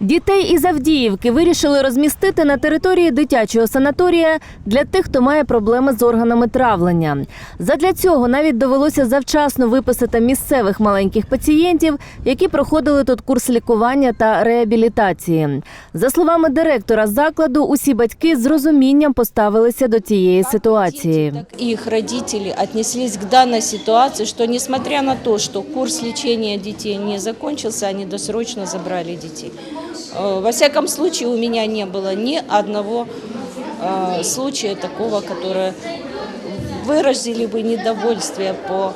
Дітей із Авдіївки вирішили розмістити на території дитячого санаторія для тих, хто має проблеми з органами травлення. Задля цього навіть довелося завчасно виписати місцевих маленьких пацієнтів, які проходили тут курс лікування та реабілітації. За словами директора закладу, усі батьки з розумінням поставилися до цієї ситуації. Так и их родители отнеслись к данной ситуации, несмотря на то, что курс лечения детей не закончился, они досрочно забрали детей. Э, Во всяком случае, у меня не было ни одного э, случая такого, которое выразили бы недовольствие по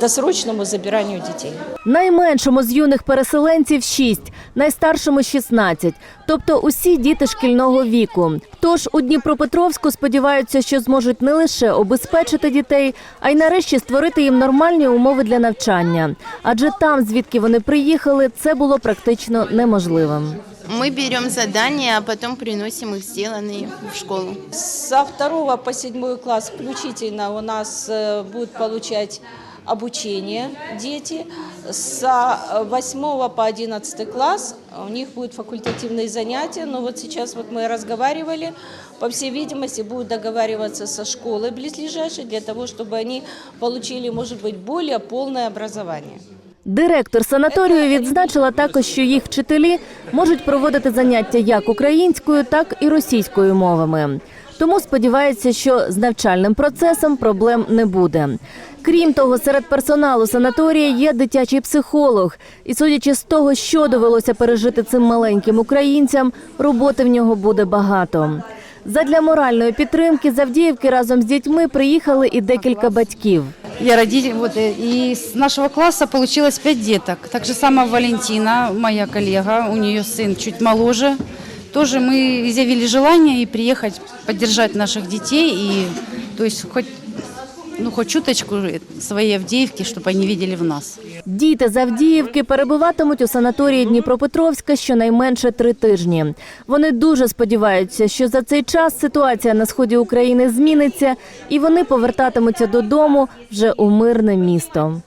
досрочному забиранию детей. Найменшому з юних переселенців 6, найстаршому 16, тобто усі діти шкільного віку. Тож у Дніпропетровську сподіваються, що зможуть не лише обезпечити дітей, а й нарешті створити їм нормальні умови для навчання. Адже там, звідки вони приїхали, це було практично неможливим. Мы берем задания, а потом приносим их сделанные в школу. Со второго по седьмой класс включительно у нас э, будут получать обучение дети. Со восьмого по одиннадцатый класс у них будут факультативные занятия. Но вот сейчас вот мы разговаривали, по всей видимости, будут договариваться со школой близлежащей для того, чтобы они получили, может быть, более полное образование. Директор санаторію відзначила також, що їх вчителі можуть проводити заняття як українською, так і російською мовами. Тому сподівається, що з навчальним процесом проблем не буде. Крім того, серед персоналу санаторія є дитячий психолог, і судячи з того, що довелося пережити цим маленьким українцям, роботи в нього буде багато. Задля моральної підтримки з Авдіївки разом з дітьми приїхали і декілька батьків. Я родитель, вот, э, и с нашего класса получилось пять деток. Так же сама Валентина, моя коллега, у нее сын чуть моложе Тоже мы изъявили желание и приехать поддержать наших детей, и то есть хоть, ну, хоть чуточку своей Авдеевки, чтобы они видели в нас. Діти з Авдіївки перебуватимуть у санаторії Дніпропетровська щонайменше три тижні. Вони дуже сподіваються, що за цей час ситуація на сході України зміниться, і вони повертатимуться додому вже у мирне місто.